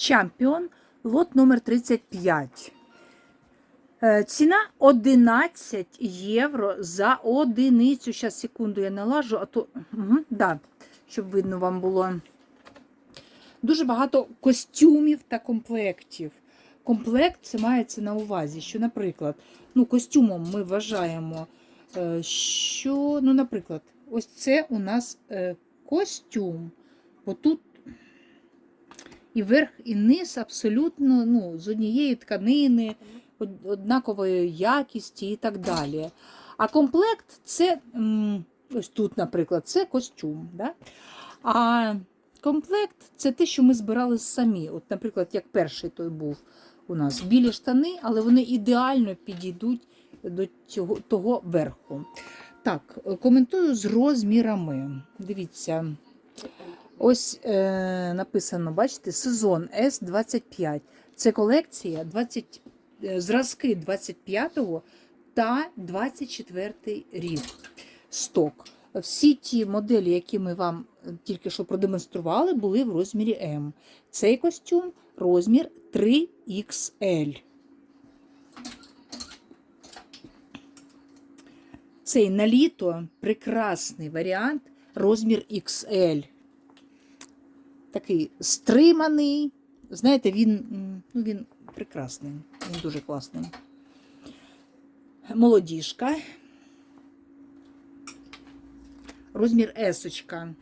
Champion, лот номер 35. Е, Ціна 11 євро за одиницю. Зараз, секунду, я налажу, а то, угу, да, щоб видно вам було. Дуже багато костюмів та комплектів. Комплект це мається на увазі, що, наприклад, ну, костюмом ми вважаємо, е, що, ну, наприклад, ось це у нас е, костюм. Бо тут і верх, і низ абсолютно ну, з однієї тканини, однакової якісті і так далі. А комплект це, ось тут, наприклад, це костюм. Да? А комплект це те, що ми збирали самі. От, наприклад, як перший той був у нас білі штани, але вони ідеально підійдуть до цього, того верху. Так, коментую з розмірами. Дивіться. Ось е, написано, бачите, сезон С25. Це колекція 20, е, зразки 25 та 24 рік. Сток. Всі ті моделі, які ми вам тільки що продемонстрували, були в розмірі М. Цей костюм розмір 3XL. Цей на літо прекрасний варіант розмір XL. Такий стриманий. Знаєте, він, ну, він прекрасний, він дуже класний. Молодіжка. Розмір есочка.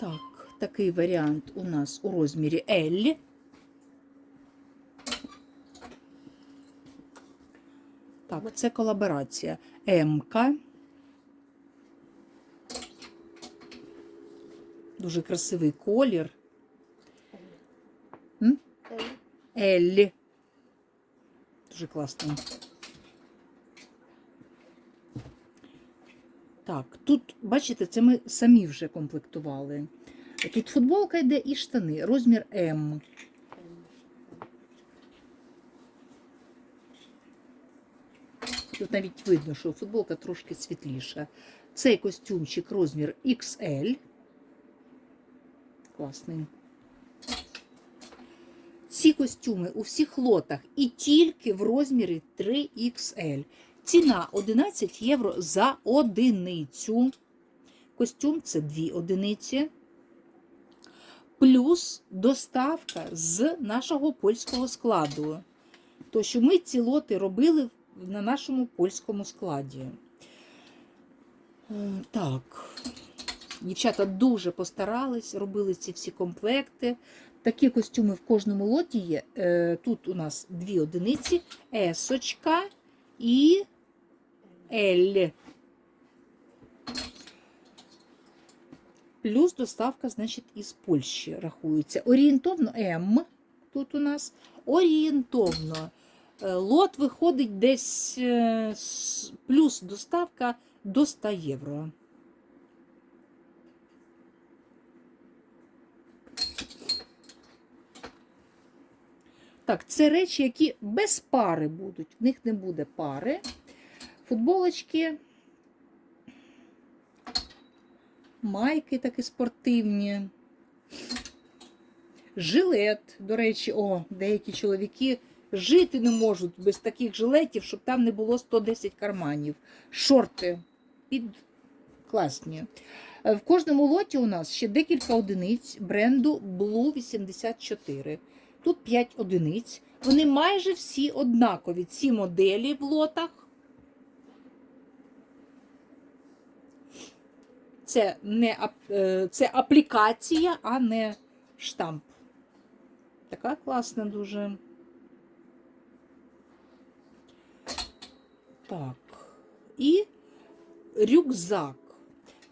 Так, такий варіант у нас у розмірі L. Так, це колаборація. М-ка. Дуже красивий колір. Еллі. Дуже класний. Так, тут, бачите, це ми самі вже комплектували. Тут футболка йде і штани. Розмір М. Тут навіть видно, що футболка трошки світліша. Цей костюмчик розмір XL. Класний. Ці костюми у всіх лотах і тільки в розмірі 3XL. Ціна 11 євро за одиницю. Костюм це 2 одиниці. Плюс доставка з нашого польського складу. То, що ми ці лоти робили на нашому польському складі. Е, Так. Дівчата дуже постарались, робили ці всі комплекти. Такі костюми в кожному лоті є. Е, Тут у нас дві одиниці, есочка і L. Плюс доставка, значить, із Польщі рахується. Орієнтовно М тут у нас. Орієнтовно. Е, Лот виходить десь е, плюс доставка до 100 євро. Так, це речі, які без пари будуть. В них не буде пари. Футболочки, майки такі спортивні. Жилет, до речі, о, деякі чоловіки жити не можуть без таких жилетів, щоб там не було 110 карманів. Шорти під класні. Е, В кожному лоті у нас ще декілька одиниць бренду Blue 84. Тут 5 одиниць. Вони майже всі однакові. Ці моделі в лотах. Це не е, це аплікація, а не штамп. Така класна дуже. Так. І рюкзак.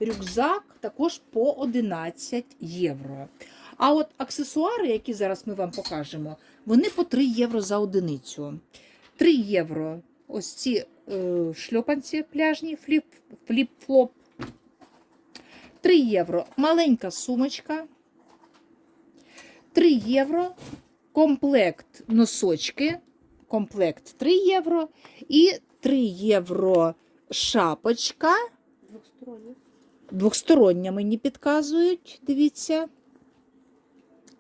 Рюкзак також по 11 євро. А от аксесуари, які зараз ми вам покажемо, вони по 3 євро за одиницю. 3 євро ось ці е, шльопанці пляжні, фліп, фліп-флоп. 3 євро маленька сумочка. 3 євро комплект носочки. Комплект 3 євро. І 3 євро шапочка. Двохстороння мені підказують, дивіться.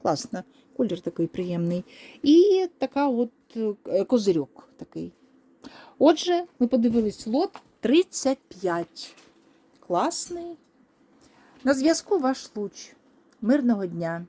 Класно, колір такий приємний. І така от е, козирьок такий. Отже, ми подивились лот 35. Класний. На зв'язку ваш луч. Мирного дня!